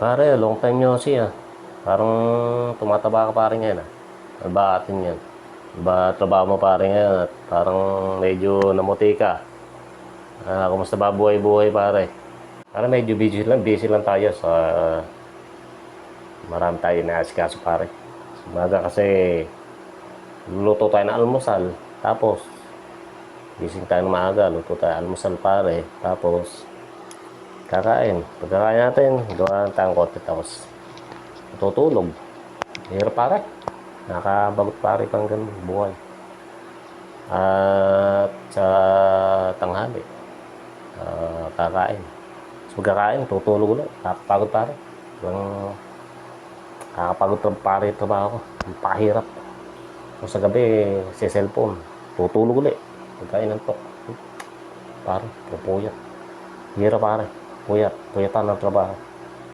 Pare, long time nyo see ah. Parang tumataba ka pare ngayon ah. Ano ba atin yan? Ba trabaho mo pare ngayon at parang medyo namuti ka. Ah, kumusta ba buhay-buhay pare? Para medyo busy lang, busy lang tayo sa marami tayo na asikaso pare. Umaga kasi luluto tayo ng almusal. Tapos, gising tayo ng maaga, luto tayo almusal pare. Tapos, kakain. Pagkakain natin, gawa tayong konti. Tapos, tutulog. Hirap pare. Nakabagot pare pang ganun, buhay. At sa tanghali, ah, kakain. So, pagkakain, tutulog ulit. Nakakapagod pare. Walang Nakakapagod ng pare yung trabaho ko. Ang pahirap. Kung sa gabi, sa cellphone, tutulog ulit. Pagkain ng tok. Pare, pupuyat. Hirap pare. Puyat. Puyatan ng trabaho.